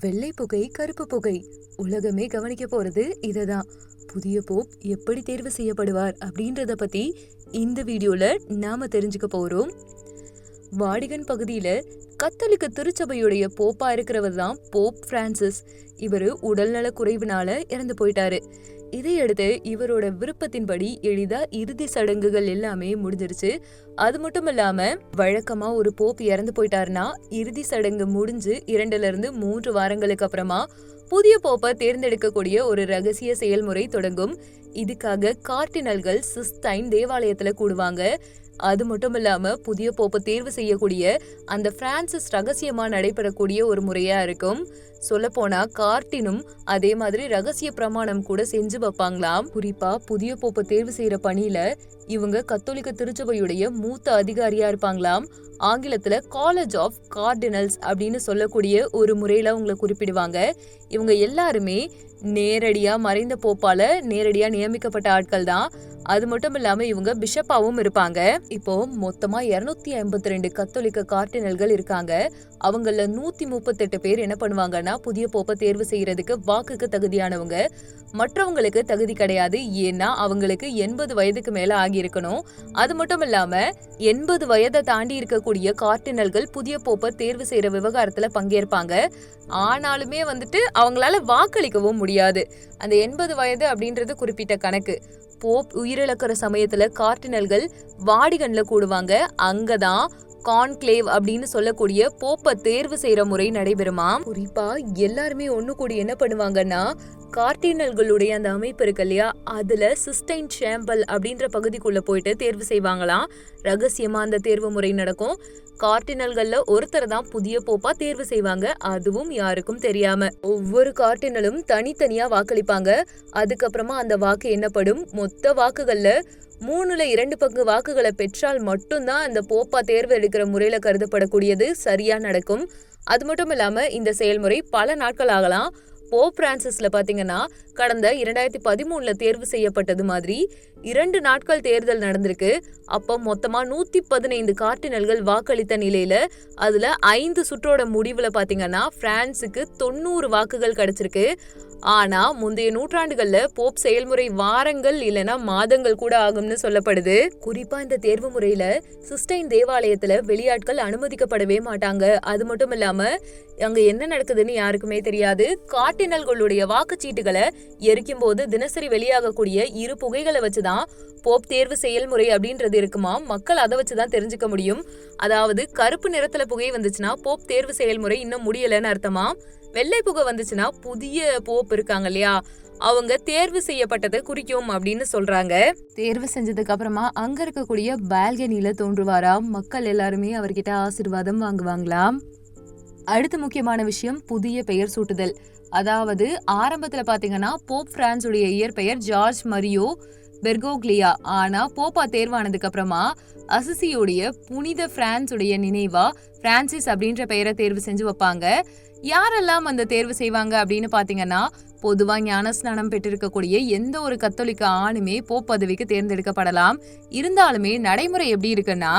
வெள்ளை புகை கருப்பு புகை. உலகமே கவனிக்க போறது இததான். புதிய போப் எப்படி தேர்வு செய்யப்படுவார் அப்படின்றத பத்தி இந்த வீடியோல நாம தெரிஞ்சுக்க போறோம். வாடிகன் பகுதியில கத்தோலிக்க திருச்சபையுடைய போப்பா இருக்கிறவர் தான் போப் பிரான்சிஸ். இவரு உடல்நல குறைவினால இறந்து போயிட்டாரு. இதையடுத்து இவரோட விருப்பத்தின்படி எளிதா இறுதி சடங்குகள் எல்லாமே முடிஞ்சிருச்சு. அது மட்டும் இல்லாம வழக்கமா ஒரு போப் இறந்து போயிட்டாருன்னா இறுதி சடங்கு முடிஞ்சு இரண்டுல இருந்து மூன்று வாரங்களுக்கு அப்புறமா புதிய போப்பை தேர்ந்தெடுக்கக்கூடிய ஒரு ரகசிய செயல்முறை தொடங்கும். இதுக்காக கார்டினல்கள் சிஸ்டைன் தேவாலயத்துல கூடுவாங்க. அது மட்டும் இல்லாம புதிய போப்பை தேர்வு செய்யக்கூடிய அந்த பிரான்சிஸ் ரகசியமா நடைபெறக்கூடிய ஒரு முறையா இருக்கும். சொல்ல போனா கார்டினும் அதே மாதிரி ரகசிய பிரமாணம் கூட செஞ்சு வைப்பாங்களாம். குறிப்பா புதிய போப்பை தேர்வு செய்யற பணியில இவங்க கத்தோலிக்க திருச்சபையுடைய மூத்த அதிகாரியா இருப்பாங்களாம். ஆங்கிலத்துல காலேஜ் ஆஃப் கார்டினல்ஸ் அப்படின்னு சொல்லக்கூடிய ஒரு முறையில அவங்களை குறிப்பிடுவாங்க. இவங்க எல்லாருமே நேரடியா மறைந்த போப்பால நேரடியா நியமிக்கப்பட்ட ஆட்கள் தான் அது மட்டும் இல்லாம இவங்க பிஷப்பாவும் இருப்பாங்க. இப்போ மொத்தமா இருநூத்தி ஐம்பத்தி ரெண்டு கத்தோலிக்க கார்டினல்கள் இருக்காங்க. அவங்கள நூத்தி முப்பத்தெட்டு பேர் என்ன பண்ணுவாங்கன்னா புதிய போப்பை தேர்வு செய்யறதுக்கு வாக்குக்கு தகுதியானவங்க. மற்றவங்களுக்கு தகுதி கிடையாது. ஏன்னா அவங்களுக்கு எண்பது வயதுக்கு மேல ஆகியிருக்கணும். அது மட்டும் இல்லாம எண்பது வயதை தாண்டி இருக்கக்கூடிய கார்டினல்கள் புதிய போப்பை தேர்வு செய்யற விவகாரத்துல பங்கேற்பாங்க. ஆனாலுமே வந்துட்டு அவங்களால வாக்களிக்கவும் முடியாது. அந்த எண்பது வயது அப்படின்றது குறிப்பிட்ட கணக்கு. போப் உயிரிழக்கிற சமயத்துல கார்டினல்கள் வாடிகன்ல கூடுவாங்க. அங்கதான் கான்க்ளேவ் அப்படின்னு சொல்லக்கூடிய போப்பை தேர்வு செய்யற முறை நடைபெறுமா? குறிப்பா எல்லாருமே ஒண்ணு கூடி என்ன பண்ணுவாங்கன்னா கார்டினல்களுடைய அந்த அமைப்பு இருக்கு இல்லையா அதுல சிஸ்டைன் சேம்பல் அப்படின்ற பகுதிக்குள்ள போயிட்டு தேர்வு செய்வாங்களாம் ரகசியமா அந்த தேர்வு முறை நடக்கும். கார்டினல்கள்ல ஒருத்தர் தான் புதிய போப்பா தேர்வு செய்வாங்க அதுவும் யாருக்கும் தெரியாம. ஒவ்வொரு கார்டினலும் தனித்தனியா வாக்களிப்பாங்க. அதுக்கப்புறமா அந்த வாக்கு என்னப்படும் மொத்த வாக்குகள்ல மூணுல இரண்டு பங்கு வாக்குகளை பெற்றால் மட்டும்தான் அந்த போப்பா தேர்வு எடுக்கிற முறையில கருதப்படக்கூடியது சரியா நடக்கும். அது மட்டும் இல்லாம இந்த செயல்முறை பல நாட்கள் ஆகலாம். போப் பிரான்சிஸ்ல பாத்தீங்கன்னா கடந்த இரண்டாயிரத்தி பதிமூணுல தேர்வு செய்யப்பட்டது மாதிரி இரண்டு நாட்கள் தேர்தல் நடந்திருக்கு. அப்போ மொத்தமா நூத்தி பதினைந்து கார்டினல்கள் வாக்களித்த நிலையில அதுல ஐந்து சுற்றோட முடிவுல பாத்தீங்கன்னா பிரான்ஸுக்கு தொண்ணூறு வாக்குகள் கிடைச்சிருக்கு. ஆனா முந்தைய நூற்றாண்டுகள்ல போப் செயல்முறை வாரங்கள் இல்லனா மாதங்கள் கூட ஆகும்னு சொல்லப்படுது. குறிப்பா இந்த தேர்வு முறையில சிஸ்டைன் தேவாலயத்துல வெளியாட்கள் அனுமதிக்கப்படவே மாட்டாங்க. அது மட்டும் இல்லாம அங்க என்ன நடக்குதுன்னு யாருக்குமே தெரியாது. காட்டினல்களுடைய வாக்குச்சீட்டுகளை எரிக்கும் போது தினசரி வெளியாகக்கூடிய இரு புகைகளை வச்சுதான் போப் தேர்வு செயல்முறை அப்படின்றது இருக்குமா? மக்கள் அதை வச்சுதான் தெரிஞ்சுக்க முடியும். அதாவது கருப்பு நிறத்துல புகை வந்துச்சுன்னா போப் தேர்வு செயல்முறை இன்னும் முடியலன்னு அர்த்தமா? வெள்ளை புகை வந்துச்சுன்னா புதிய போப் இருக்காங்க இல்லையா? அவங்க தேர்வு செய்யப்பட்டதை குறிக்கும் அப்படின்னு சொல்றாங்க. தேர்வு செஞ்சதுக்கு அப்புறமா அங்க இருக்கக்கூடிய பால்கனில தோன்றுவாராம் மக்கள் எல்லாருமே அவர்கிட்ட ஆசிர்வாதம் வாங்குவாங்களாம் அடுத்த முக்கியமான விஷயம் புதிய பெயர் சூட்டுதல். அதாவது ஆரம்பத்துல பாத்தீங்கன்னா போப் பிரான்ஸுடைய இயற்பெயர் ஜார்ஜ் மரியோ பெர்கோக்லியா ஆனா போப்பா தேர்வானதுக்கு அப்புறமா அசிசியோடைய புனித பிரான்ஸுடைய நினைவா பிரான்சிஸ் அப்படின்ற பெயரை தேர்வு செஞ்சு வைப்பாங்க. யாரெல்லாம் அந்த தேர்வு செய்வாங்க அப்படின்னு பாத்தீங்கன்னா பொதுவா ஞானஸ்நானம் பெற்றிருக்கக்கூடிய எந்த ஒரு கத்தோலிக்க ஆணுமே போ பதவிக்கு தேர்ந்தெடுக்கப்படலாம். இருந்தாலுமே நடைமுறை எப்படி இருக்குன்னா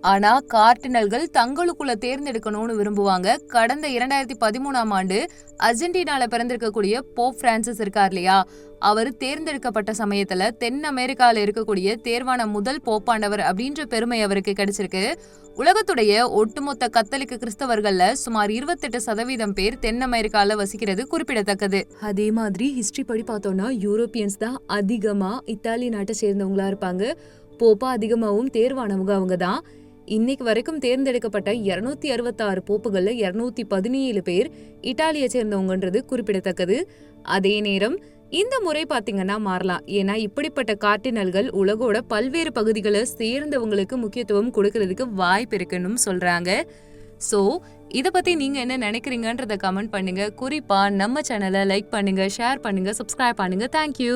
ஆனா கார்டினல்கள் தங்களுக்குள்ள தேர்ந்தெடுக்கணும்னு விரும்புவாங்க. கடந்த இரண்டாயிரத்தி பதிமூணாம் ஆண்டு அர்ஜென்டினால பிறந்திருக்கக்கூடிய போப் பிரான்சிஸ் இருக்கார் இல்லையா? அவர் தேர்ந்தெடுக்கப்பட்ட சமயத்துல தென் அமெரிக்கால இருக்கக்கூடிய தேர்வான முதல் போப்பாண்டவர் அப்படின்ற பெருமை அவருக்கு கிடைச்சிருக்கு. உலகத்துடைய ஒட்டுமொத்த கத்தலிக்க கிறிஸ்தவர்கள்ல சுமார் இருபத்தெட்டு சதவீதம் பேர் தென் அமெரிக்கால வசிக்கிறது குறிப்பிடத்தக்கது. அதே மாதிரி ஹிஸ்டரி படி பார்த்தோம்னா யூரோப்பியன்ஸ் தான் அதிகமா இத்தாலி நாட்டை சேர்ந்தவங்களா இருப்பாங்க. போப்பா அதிகமாகவும் தேர்வானவங்க அவங்க தான் இன்னைக்கு வரைக்கும் தேர்ந்தெடுக்கப்பட்ட இருநூத்தி அறுபத்தாறு போப்புகளில் இருநூத்தி பதினேழு பேர் இட்டாலியை சேர்ந்தவங்கன்றது குறிப்பிடத்தக்கது. அதே நேரம் இந்த முறை பார்த்தீங்கன்னா மாறலாம். ஏன்னா இப்படிப்பட்ட கார்டினல்கள் உலகோட பல்வேறு பகுதிகளை சேர்ந்தவங்களுக்கு முக்கியத்துவம் கொடுக்கறதுக்கு வாய்ப்பு இருக்குன்னு சொல்றாங்க. ஸோ இதை பற்றி நீங்கள் என்ன நினைக்கிறீங்கன்றத கமெண்ட் பண்ணுங்கள் குறிப்பாக நம்ம சேனலை லைக் பண்ணுங்கள் ஷேர் பண்ணுங்கள் சப்ஸ்கிரைப் பண்ணுங்கள் தேங்க்யூ